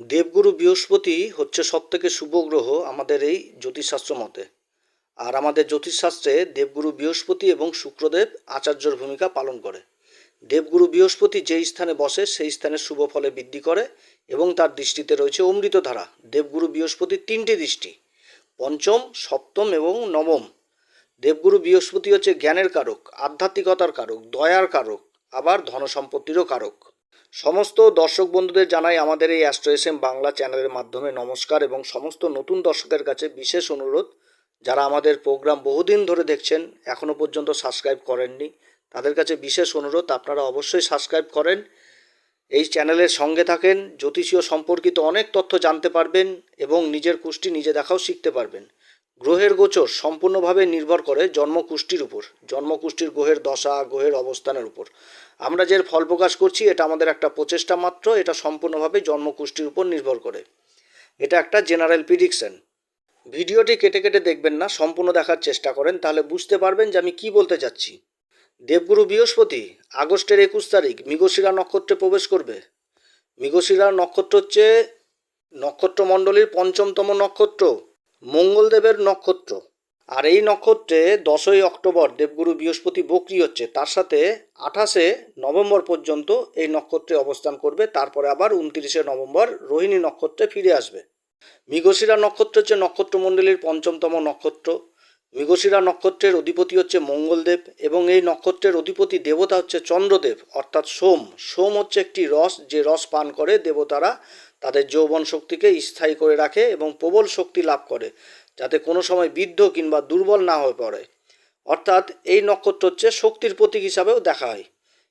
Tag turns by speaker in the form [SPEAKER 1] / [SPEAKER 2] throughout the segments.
[SPEAKER 1] দেবগুরু বৃহস্পতি হচ্ছে সবথেকে শুভ গ্রহ আমাদের এই জ্যোতিষশাস্ত্র মতে। আর আমাদের জ্যোতিষশাস্ত্রে দেবগুরু বৃহস্পতি এবং শুক্রদেব আচার্যর ভূমিকা পালন করে। দেবগুরু বৃহস্পতি যেই স্থানে বসে, সেই স্থানে শুভ ফলে বৃদ্ধি করে এবং তার দৃষ্টিতে রয়েছে অমৃতধারা। দেবগুরু বৃহস্পতির তিনটি দৃষ্টি, পঞ্চম, সপ্তম এবং নবম। দেবগুরু বৃহস্পতি হচ্ছে জ্ঞানের কারক, আধ্যাত্মিকতার কারক, দয়ার কারক, আবার ধনসম্পত্তিরও কারক। সমস্ত দর্শক বন্ধুদের জানাই আমাদের এই অ্যাস্ট্রো এস এম বাংলা চ্যানেলের মাধ্যমে নমস্কার এবং সমস্ত নতুন দর্শকের কাছে বিশেষ অনুরোধ, যারা আমাদের প্রোগ্রাম বহুদিন ধরে দেখছেন এখনও পর্যন্ত সাবস্ক্রাইব করেননি, তাদের কাছে বিশেষ অনুরোধ, আপনারা অবশ্যই সাবস্ক্রাইব করেন। এই চ্যানেলের সঙ্গে থাকেন জ্যোতিষীয় সম্পর্কিত অনেক তথ্য জানতে পারবেন এবং নিজের কুষ্টি নিজে দেখাও শিখতে পারবেন। গ্রহের গোচর সম্পূর্ণভাবে নির্ভর করে জন্মকুষ্টির উপর, জন্মকুষ্টির গ্রহের দশা, গ্রহের অবস্থানের উপর। আমরা যে ফল প্রকাশ করছি, এটা আমাদের একটা প্রচেষ্টা মাত্র, এটা সম্পূর্ণভাবে জন্মকুষ্ঠির উপর নির্ভর করে। এটা একটা জেনারেল প্রিডিকশন। ভিডিওটি কেটে কেটে দেখবেন না, সম্পূর্ণ দেখার চেষ্টা করেন, তাহলে বুঝতে পারবেন যে আমি কি বলতে চাচ্ছি। দেবগুরু বৃহস্পতি, আগস্টের একুশ তারিখ, মৃগশিরা নক্ষত্রে প্রবেশ করবে। মৃগশিরা নক্ষত্র হচ্ছে নক্ষত্রমণ্ডলীর পঞ্চমতম নক্ষত্র, মঙ্গলদেবের নক্ষত্র। আর এই নক্ষত্রে দশই অক্টোবর দেবগুরু বৃহস্পতি বক্রি হচ্ছে, তার সাথে আঠাশে নভেম্বর পর্যন্ত এই নক্ষত্রে অবস্থান করবে, তারপরে আবার উনত্রিশে নভেম্বর রোহিণী নক্ষত্রে ফিরে আসবে। মৃগশিরা নক্ষত্র হচ্ছে নক্ষত্রমণ্ডলীর পঞ্চমতম নক্ষত্র। মৃগশিরা নক্ষত্রের অধিপতি হচ্ছে মঙ্গলদেব এবং এই নক্ষত্রের অধিপতি দেবতা হচ্ছে চন্দ্রদেব, অর্থাৎ সোম। সোম হচ্ছে একটি রস, যে রস পান করে দেবতারা তাদের যৌবন শক্তিকে স্থায়ী করে রাখে এবং প্রবল শক্তি লাভ করে। যাতে কোনো সময় বৃদ্ধ কিংবা দুর্বল না হয়ে পড়ে। অর্থাৎ এই নক্ষত্র হচ্ছে শক্তির প্রতীক হিসাবেও দেখা হয়।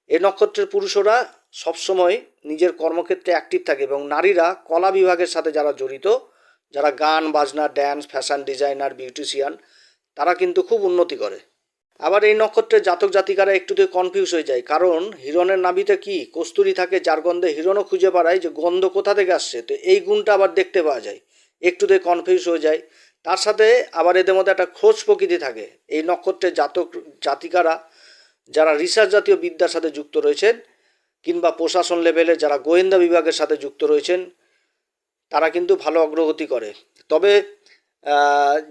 [SPEAKER 1] এই নক্ষত্রের পুরুষরা সবসময় নিজের কর্মক্ষেত্রে অ্যাক্টিভ থাকে এবং নারীরা কলা বিভাগের সাথে যারা জড়িত, যারা গান, বাজনা ড্যান্স ফ্যাশন ডিজাইনার বিউটিশিয়ান তারা কিন্তু খুব উন্নতি করে। আবার এই নক্ষত্রের জাতক জাতিকারা একটুতে কনফিউজ হয়ে যায়, কারণ হিরণের নাভিতে কি? কস্তুরি থাকে, যার গন্ধে হিরণও খুঁজে পাড়ায় যে গন্ধ কোথা থেকে আসছে? তো এই গুণটা আবার দেখতে পাওয়া যায়, একটুতে কনফিউজ হয়ে যায়। তার সাথে আবার এদের মধ্যে একটা খোঁজ প্রকৃতি থাকে। এই নক্ষত্রের জাতক, জাতিকারা যারা রিসার্চ জাতীয় বিদ্যার সাথে যুক্ত রয়েছেন কিংবা প্রশাসন লেভেলে যারা গোয়েন্দা বিভাগের সাথে যুক্ত রয়েছেন, তারা কিন্তু ভালো অগ্রগতি করে। তবে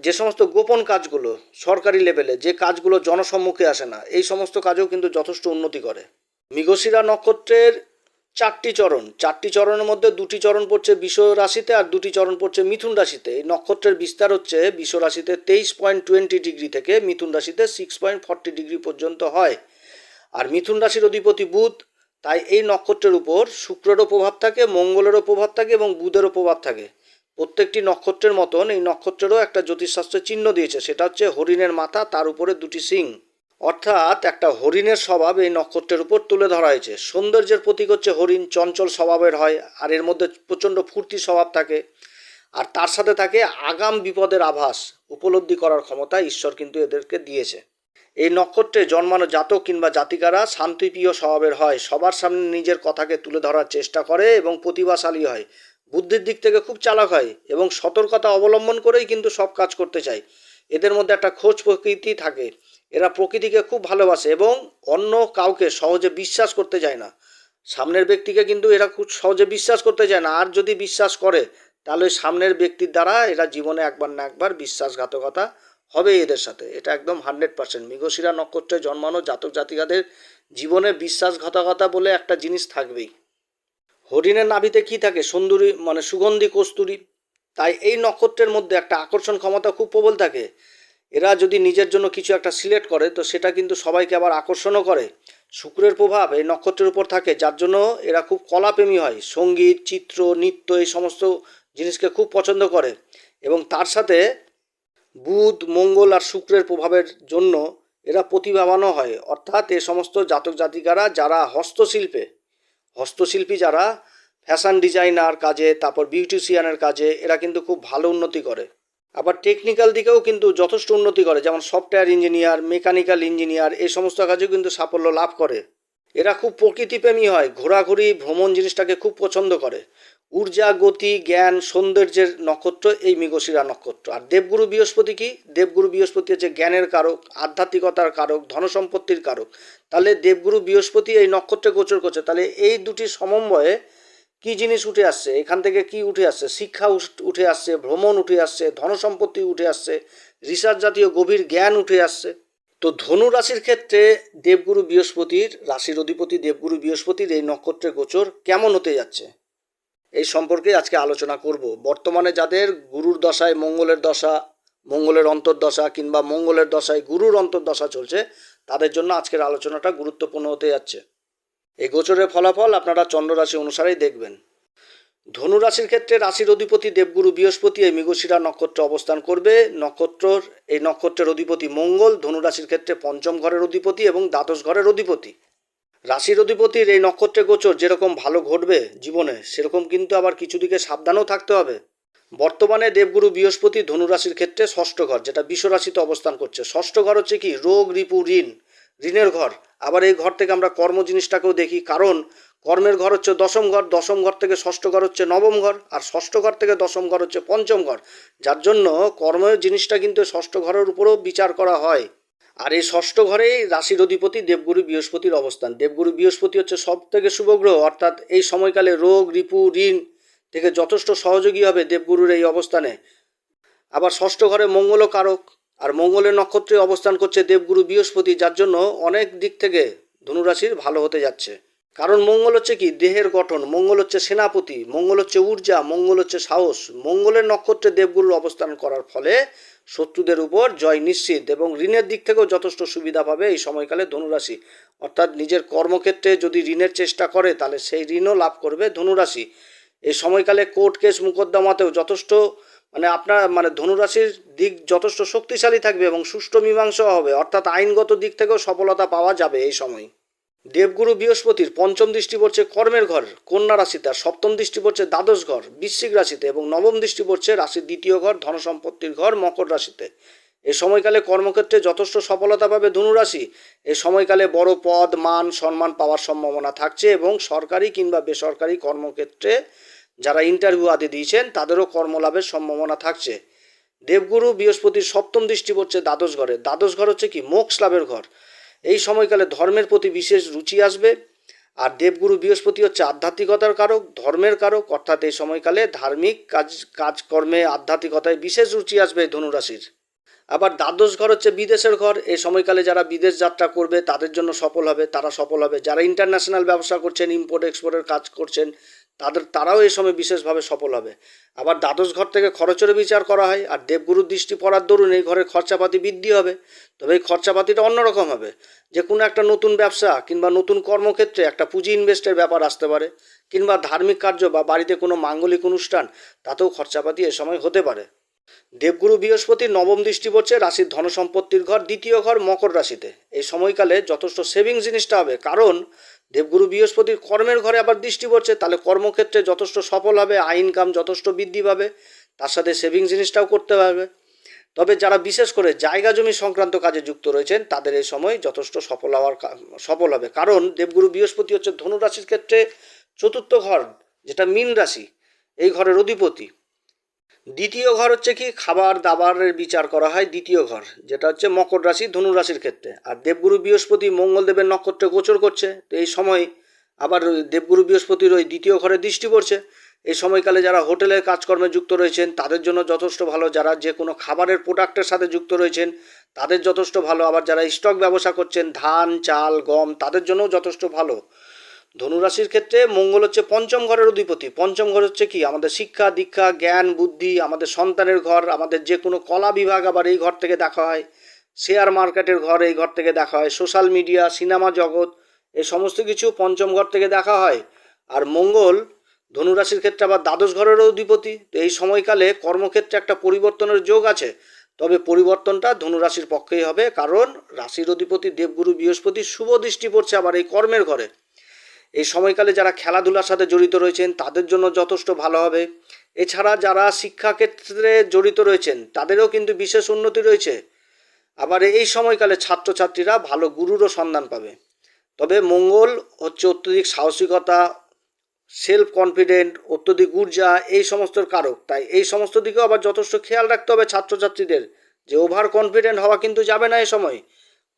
[SPEAKER 1] যে সমস্ত গোপন কাজগুলো সরকারি লেভেলে, যে কাজগুলো জনসম্মুখে আসে না, এই সমস্ত কাজেও কিন্তু যথেষ্ট উন্নতি করে। মৃগশিরা নক্ষত্রের চারটি চরণ, চারটি চরণের মধ্যে দুটি চরণ পড়ছে বিষ রাশিতে আর দুটি চরণ পড়ছে মিথুন রাশিতে। এই নক্ষত্রের বিস্তার হচ্ছে বিষ রাশিতে তেইশ পয়েন্ট টোয়েন্টি ডিগ্রি থেকে মিথুন রাশিতে সিক্স পয়েন্ট ফর্টি ডিগ্রি পর্যন্ত হয়। আর মিথুন রাশির অধিপতি বুধ, তাই এই নক্ষত্রের উপর শুক্রেরও প্রভাব থাকে, মঙ্গলেরও প্রভাব থাকে এবং বুধেরও প্রভাব থাকে। প্রত্যেকটি নক্ষত্রের মতন এই নক্ষত্রেরও একটা জ্যোতিষশাস্ত্রের চিহ্ন দিয়েছে, সেটা হচ্ছে হরিণের মাথা, তার উপরে দুটি সিং। অর্থাৎ একটা হরিণের স্বভাব এই নক্ষত্রের উপর তুলে ধরা হয়েছে। সৌন্দর্যের প্রতীক হচ্ছে হরিণ, চঞ্চল স্বভাবের হয়, আর এর মধ্যে প্রচণ্ড ফুর্তি স্বভাব থাকে। আর তার সাথে থাকে আগাম বিপদের আভাস, উপলব্ধি করার ক্ষমতা ঈশ্বর কিন্তু এদেরকে দিয়েছে। এই নক্ষত্রে জন্মানো জাতক কিংবা জাতিকারা শান্তিপ্রিয় স্বভাবের হয়, সবার সামনে নিজের কথাকে তুলে ধরার চেষ্টা করে এবং প্রতিভাশালী হয়। বুদ্ধির দিক থেকে খুব চালাক হয় এবং সতর্কতা অবলম্বন করেই কিন্তু সব কাজ করতে চায়। এদের মধ্যে একটা খোঁজ প্রকৃতি থাকে। এরা প্রকৃতিকে খুব ভালোবাসে এবং অন্য কাউকে সহজে বিশ্বাস করতে যায় না। সামনের ব্যক্তিকে কিন্তু এরা খুব সহজে বিশ্বাস করতে চায় না। আর যদি বিশ্বাস করে, তাহলে সামনের ব্যক্তির দ্বারা এরা জীবনে একবার না একবার বিশ্বাসঘাতকতা হবে এদের সাথে। এটা একদম হান্ড্রেড পার্সেন্ট। মৃগশিরা নক্ষত্রে জন্মানো জাতক জাতিকাদের জীবনে বিশ্বাসঘাতকতা বলে একটা জিনিস থাকবেই। হরিণের নাভিতে কি থাকে? সুন্দরী মানে সুগন্ধি কস্তুরী। তাই এই নক্ষত্রের মধ্যে একটা আকর্ষণ ক্ষমতা খুব প্রবল থাকে। এরা যদি নিজের জন্য কিছু একটা সিলেক্ট করে, তো সেটা কিন্তু সবাইকে আবার আকর্ষণও করে। শুক্রের প্রভাব এই নক্ষত্রের উপর থাকে, যার জন্য এরা খুব কলাপ্রেমী হয়। সংগীত, চিত্র, নৃত্য এই সমস্ত জিনিসকে খুব পছন্দ করে। এবং তার সাথে বুধ, মঙ্গল আর শুক্রের প্রভাবের জন্য এরা প্রতিভাবানও হয়। অর্থাৎ এ সমস্ত জাতক জাতিকারা যারা হস্তশিল্পে, হস্তশিল্পী যারা ফ্যাশন ডিজাইনার কাজে, তারপর বিউটিশিয়ানের কাজে, এরা কিন্তু খুব ভালো উন্নতি করে। আবার টেকনিক্যাল দিকেও কিন্তু যথেষ্ট উন্নতি করে, যেমন সফটওয়্যার ইঞ্জিনিয়ার মেকানিক্যাল ইঞ্জিনিয়ার এই সমস্ত কাজেও কিন্তু সাফল্য লাভ করে। এরা খুব প্রকৃতিপ্রেমী হয়, ঘোরাঘুরি, ভ্রমণ জিনিসটাকে খুব পছন্দ করে। ঊর্জা, গতি, জ্ঞান, সৌন্দর্যের নক্ষত্র এই মৃগশিরা নক্ষত্র। আর দেবগুরু বৃহস্পতি কি? দেবগুরু বৃহস্পতি হচ্ছে জ্ঞানের কারক, আধ্যাত্মিকতার কারক, ধনসম্পত্তির কারক। তাহলে দেবগুরু বৃহস্পতি এই নক্ষত্রে গোচর করছে, তাহলে এই দুটি সমন্বয়ে কি জিনিস উঠে আসছে? এখান থেকে কি উঠে আসছে? শিক্ষা উঠে আসছে, ভ্রমণ উঠে আসছে, ধনসম্পত্তি উঠে আসছে, রিসার্চ জাতীয় গভীর জ্ঞান উঠে আসছে। তো ধনু রাশির ক্ষেত্রে দেবগুরু বৃহস্পতির, রাশির অধিপতি দেবগুরু বৃহস্পতির এই নক্ষত্রের গোচর কেমন হতে যাচ্ছে? এই সম্পর্কে আজকে আলোচনা করব। বর্তমানে যাদের গুরুর দশায় মঙ্গলের দশা, মঙ্গলের অন্তর্দশা কিংবা মঙ্গলের দশায় গুরুর অন্তর্দশা চলছে, তাদের জন্য আজকের আলোচনাটা গুরুত্বপূর্ণ হতে যাচ্ছে। এই গোচরের ফলাফল আপনারা চন্দ্র রাশি অনুসারেই দেখবেন। ধনুরাশির ক্ষেত্রে রাশির অধিপতি দেবগুরু বৃহস্পতি এই মৃগশিরা নক্ষত্রে অবস্থান করবে। নক্ষত্রর, এই নক্ষত্রের অধিপতি মঙ্গল, ধনুরাশির ক্ষেত্রে পঞ্চম ঘরের অধিপতি এবং দ্বাদশ ঘরের অধিপতি। রাশির অধিপতির এই নক্ষত্রে গোচর যেরকম ভালো ঘটবে জীবনে, সেরকম কিন্তু আবার কিছু দিকে সাবধানও থাকতে হবে। বর্তমানে দেবগুরু বৃহস্পতি ধনুরাশির ক্ষেত্রে ষষ্ঠ ঘর, যেটা বিশ্ব রাশিতে অবস্থান করছে। ষষ্ঠ ঘর হচ্ছে কি? রোগ রিপু ঋণ। ঋণের ঘর। আবার এই ঘর থেকে আমরা কর্ম জিনিসটাকেও দেখি। কারণ কর্মের ঘর হচ্ছে দশম ঘর দশম ঘর থেকে ষষ্ঠ ঘর হচ্ছে নবম ঘর, আর ষষ্ঠ ঘর থেকে দশম ঘর হচ্ছে পঞ্চম ঘর। যার জন্য কর্মের জিনিসটা কিন্তু ষষ্ঠ ঘরের উপরেও বিচার করা হয়। আর এই ষষ্ঠ ঘরেই রাশির অধিপতি দেবগুরু বৃহস্পতির অবস্থান। দেবগুরু বৃহস্পতি হচ্ছে সব থেকে শুভগ্রহ, অর্থাৎ এই সময়কালে রোগ, রিপু, ঋণ থেকে যথেষ্ট সহযোগী হবে দেবগুরুর এই অবস্থানে। আবার ষষ্ঠ ঘরে মঙ্গল কারক। আর মঙ্গলের নক্ষত্রে অবস্থান করছে দেবগুরু বৃহস্পতি, যার জন্য অনেক দিক থেকে ধনুরাশির ভালো হতে যাচ্ছে। কারণ মঙ্গল হচ্ছে কি? দেহের গঠন। মঙ্গল হচ্ছে সেনাপতি, মঙ্গল হচ্ছে ঊর্জা, মঙ্গল হচ্ছে সাহস। মঙ্গলের নক্ষত্রে দেবগুরুর অবস্থান করার ফলে শত্রুদের উপর জয় নিশ্চিত এবং ঋণের দিক থেকেও যথেষ্ট সুবিধা পাবে এই সময়কালে ধনুরাশি। অর্থাৎ নিজের কর্মক্ষেত্রে যদি ঋণের চেষ্টা করে, তাহলে সেই ঋণও লাভ করবে ধনুরাশি। এই সময়কালে কোর্ট কেস, মোকদ্দমাতেও যথেষ্ট মানে আপনার মানে ধনুরাশির দিক যথেষ্ট শক্তিশালী থাকবে এবং সুষ্ঠু মীমাংসা হবে। অর্থাৎ আইনগত দিক থেকেও সফলতা পাওয়া যাবে এই সময়। দেবগুরু বৃহস্পতির পঞ্চম দৃষ্টি পড়ছে কর্মের ঘর, কন্যা রাশিতে, আর সপ্তম দৃষ্টি পড়ছে দ্বাদশ ঘর, বৃশ্চিক রাশিতে এবং নবম দৃষ্টি পড়ছে রাশির দ্বিতীয় ঘর, ধনসম্পত্তির ঘর, মকর রাশিতে। এ সময়কালে কর্মক্ষেত্রে যথেষ্ট সফলতা পাবে ধনুরাশি। এ সময়কালে বড় পদ, মান, সম্মান পাওয়ার সম্ভাবনা থাকছে এবং সরকারি কিংবা বেসরকারি কর্মক্ষেত্রে যারা ইন্টারভিউ আদি দিয়েছেন, তাদেরও কর্মলাভের সম্ভাবনা থাকছে। দেবগুরু বৃহস্পতির সপ্তম দৃষ্টি পড়ছে দ্বাদশ ঘরে। দ্বাদশ ঘর হচ্ছে কি? মোক্ষ লাভের ঘর। এই সময়কালে ধর্মের প্রতি বিশেষ রুচি আসবে। আর দেবগুরু বৃহস্পতি হচ্ছে আধ্যাত্মিকতার কারক, ধর্মের কারক, অর্থাৎ এই সময়কালে ধার্মিক কাজ, কাজকর্মে আধ্যাত্মিকতায় বিশেষ রুচি আসবে ধনুরাশির। আবার দ্বাদশ ঘর হচ্ছে বিদেশের ঘর। এই সময়কালে যারা বিদেশ যাত্রা করবে, তাদের জন্য সফল হবে, তারা সফল হবে। যারা ইন্টারন্যাশনাল ব্যবসা করছেন ইম্পোর্ট এক্সপোর্টের কাজ করছেন, তাদের, তারাও এই সময় বিশেষভাবে সফল হবে। আবার দ্বাদশ ঘর থেকে খরচের বিচার করা হয়, আর দেবগুরুর দৃষ্টি পড়ার দরুন এই ঘরের খরচাপাতি বৃদ্ধি হবে। তবে এই খরচাপাতিটা অন্যরকম হবে। যে কোনো একটা নতুন ব্যবসা কিংবা নতুন কর্মক্ষেত্রে একটা পুঁজি ইনভেস্টের ব্যাপার আসতে পারে, কিংবা ধার্মিক কার্য বা বাড়িতে কোনো মাঙ্গলিক অনুষ্ঠান, তাতেও খরচাপাতি এ সময় হতে পারে। দেবগুরু বৃহস্পতির নবম দৃষ্টি পড়ছে, রাশির ধনসম্পত্তির ঘর, দ্বিতীয় ঘর মকর রাশিতে। এই সময়কালে যথেষ্ট সেভিং জিনিসটা হবে, কারণ দেবগুরু বৃহস্পতির কর্মের ঘরে আবার দৃষ্টি পড়ছে, তাহলে কর্মক্ষেত্রে যথেষ্ট সফল হবে, আয় ইনকাম যথেষ্ট বৃদ্ধি পাবে, তার সাথে সেভিং জিনিসটাও করতে পারবে। তবে যারা বিশেষ করে জায়গা জমি সংক্রান্ত কাজে যুক্ত রয়েছেন, তাদের এই সময় যথেষ্ট সফল হওয়ার সফল হবে, কারণ দেবগুরু বৃহস্পতি হচ্ছে ধনু রাশির ক্ষেত্রে চতুর্থ ঘর, যেটা মীন রাশি, এই ঘরের অধিপতি। দ্বিতীয় ঘর হচ্ছে কি? খাবার দাবারের বিচার করা হয় দ্বিতীয় ঘর, যেটা হচ্ছে মকর রাশি, ধনু রাশির ক্ষেত্রে। আর দেবগুরু বৃহস্পতি মঙ্গলদেবের নক্ষত্রে গোচর করছে, তো এই সময় আবার দেবগুরু বৃহস্পতির ওই দ্বিতীয় ঘরে দৃষ্টি পড়ছে। এই সময়কালে যারা হোটেলের কাজকর্মে যুক্ত রয়েছেন, তাদের জন্য যথেষ্ট ভালো। যারা যে কোনো খাবারের প্রোডাক্টের সাথে যুক্ত রয়েছেন, তাদের যথেষ্ট ভালো। আবার যারা স্টক ব্যবসা করছেন, ধান, চাল, গম, তাদের জন্যও যথেষ্ট ভালো। ধনুরাশির ক্ষেত্রে মঙ্গল হচ্ছে পঞ্চম ঘরের অধিপতি। পঞ্চম ঘর হচ্ছে কি? আমাদের শিক্ষা, দীক্ষা, জ্ঞান, বুদ্ধি, আমাদের সন্তানের ঘর, আমাদের যে কোনো কলা বিভাগ আবার এই ঘর থেকে দেখা হয়। শেয়ার মার্কেটের ঘর এই ঘর থেকে দেখা হয়। সোশ্যাল মিডিয়া, সিনেমা জগৎ, এই সমস্ত কিছু পঞ্চম ঘর থেকে দেখা হয়। আর মঙ্গল ধনুরাশির ক্ষেত্রে আবার দ্বাদশ ঘরের অধিপতি। এই সময়কালে কর্মক্ষেত্রে একটা পরিবর্তনের যোগ আছে। তবে পরিবর্তনটা ধনুরাশির পক্ষেই হবে। কারণ রাশির অধিপতি দেবগুরু বৃহস্পতি শুভ দৃষ্টি পড়ছে আবার এই কর্মের ঘরে। এই সময়কালে যারা খেলাধুলার সাথে জড়িত রয়েছেন, তাদের জন্য যথেষ্ট ভালো হবে। এছাড়া যারা শিক্ষাক্ষেত্রে জড়িত রয়েছেন, তাদেরও কিন্তু বিশেষ উন্নতি রয়েছে। আবার এই সময়কালে ছাত্রছাত্রীরা ভালো গুরুরও সন্ধান পাবে। তবে মঙ্গল হচ্ছে অত্যধিক সাহসিকতা সেলফ কনফিডেন্ট অত্যধিক ঊর্জা, এই সমস্তর কারক। তাই এই সমস্ত দিকেও আবার যথেষ্ট খেয়াল রাখতে হবে ছাত্রছাত্রীদের যে ওভার কনফিডেন্ট হওয়া কিন্তু যাবে না এই সময়।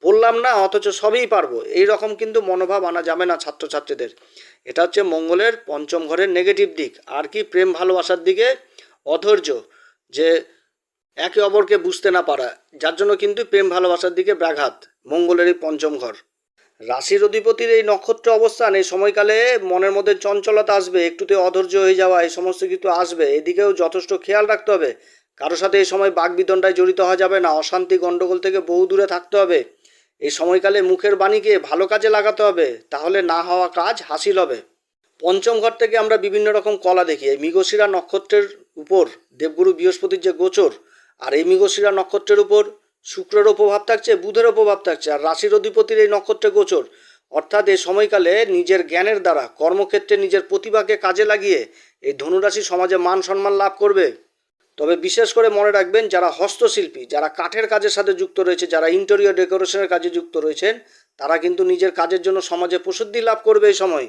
[SPEAKER 1] বললাম না, অথচ সবই পারব। এই রকম কিন্তু মনোভাব আনা যাবে না ছাত্রছাত্রীদের। এটা হচ্ছে মঙ্গলের পঞ্চম ঘরের নেগেটিভ দিক। আর কি প্রেম ভালোবাসার দিকে অধৈর্য যে একে অপরকে বুঝতে না পারা, যার জন্য কিন্তু প্রেম ভালোবাসার দিকে ব্যাঘাত মঙ্গলের এই পঞ্চম ঘর। রাশির অধিপতির এই নক্ষত্র অবস্থান, এই সময়কালে মনের মধ্যে চঞ্চলতা আসবে, একটুতে অধৈর্য হয়ে যাওয়া, এই সমস্ত কিছু আসবে। এদিকেও যথেষ্ট খেয়াল রাখতে হবে। কারোর সাথে এই সময় বাগবিদণ্ডায় জড়িত হওয়া যাবে না। অশান্তি গণ্ডগোল থেকে বহু দূরে থাকতে হবে। এই সময়কালে মুখের বাণীকে ভালো কাজে লাগাতে হবে, তাহলে না হওয়া কাজ হাসিল হবে। পঞ্চম ঘর থেকে আমরা বিভিন্ন রকম কলা দেখি। এই মৃগশিরা নক্ষত্রের উপর, দেবগুরু বৃহস্পতির যে গোচর, আর এই মৃগশিরা নক্ষত্রের উপর শুক্রেরও প্রভাব থাকছে বুধেরও প্রভাব থাকছে, আর রাশির অধিপতির এই নক্ষত্রে গোচর। অর্থাৎ এই সময়কালে নিজের জ্ঞানের দ্বারা, কর্মক্ষেত্রে নিজের প্রতিভাকে কাজে লাগিয়ে এই ধনুরাশি সমাজে মান সম্মান লাভ করবে। তবে বিশেষ করে মনে রাখবেন যারা হস্তশিল্পী, যারা কাঠের কাজের সাথে যুক্ত রয়েছে, যারা ইন্টেরিয়র ডেকোরেশনের কাজে যুক্ত রয়েছেন, তারা কিন্তু নিজের কাজের জন্য সমাজে প্রসিদ্ধি লাভ করবে এই সময়।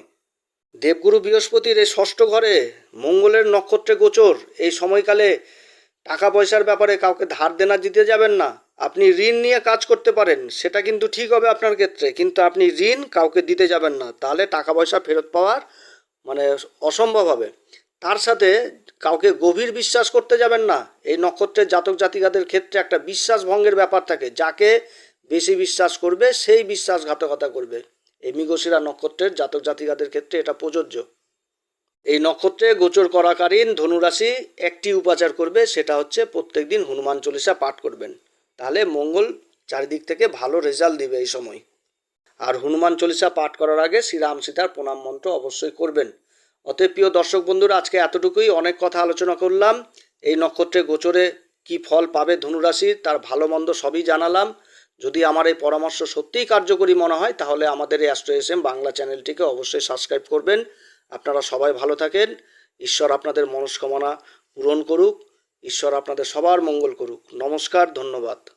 [SPEAKER 1] দেবগুরু বৃহস্পতির এই ষষ্ঠ ঘরে মঙ্গলের নক্ষত্রে গোচর, এই সময়কালে টাকা পয়সার ব্যাপারে কাউকে ধার দেনা দিতে যাবেন না। আপনি ঋণ নিয়ে কাজ করতে পারেন, সেটা কিন্তু ঠিক হবে আপনার ক্ষেত্রে, কিন্তু আপনি ঋণ কাউকে দিতে যাবেন না, তাহলে টাকা পয়সা ফেরত পাওয়ার মানে অসম্ভব হবে। তার সাথে কাউকে গভীর বিশ্বাস করতে যাবেন না। এই নক্ষত্রের জাতক জাতিকাদের ক্ষেত্রে একটা বিশ্বাস ভঙ্গের ব্যাপার থাকে। যাকে বেশি বিশ্বাস করবে, সেই বিশ্বাসঘাতকতা করবে। এই মৃগশিরা নক্ষত্রের জাতক জাতিকাদের ক্ষেত্রে এটা প্রযোজ্য। এই নক্ষত্রে গোচর করাকালীন ধনুরাশি একটি উপাচার করবে, সেটা হচ্ছে প্রত্যেকদিন হনুমান চল্লিশা পাঠ করবেন। তাহলে মঙ্গল চারিদিক থেকে ভালো রেজাল্ট দিবে এই সময়। আর হনুমান চল্লিশা পাঠ করার আগে শ্রীরাম সীতার প্রণাম মন্ত্র অবশ্যই করবেন। অতএব প্রিয় দর্শক বন্ধুরা, আজকে এতটুকুই। অনেক কথা আলোচনা করলাম। এই নক্ষত্রে গোচরে কি ফল পাবে ধনুরাশির তার ভালো মন্দ সবই জানালাম। যদি আমার এই পরামর্শ সত্যিই কার্যকরী মনে হয়, তাহলে আমাদের এই অ্যাস্ট্রো এস এম বাংলা চ্যানেলটিকে অবশ্যই সাবস্ক্রাইব করবেন। আপনারা সবাই ভালো থাকেন। ঈশ্বর আপনাদের মনস্কামনা পূরণ করুক। ঈশ্বর আপনাদের সবার মঙ্গল করুক। নমস্কার, ধন্যবাদ।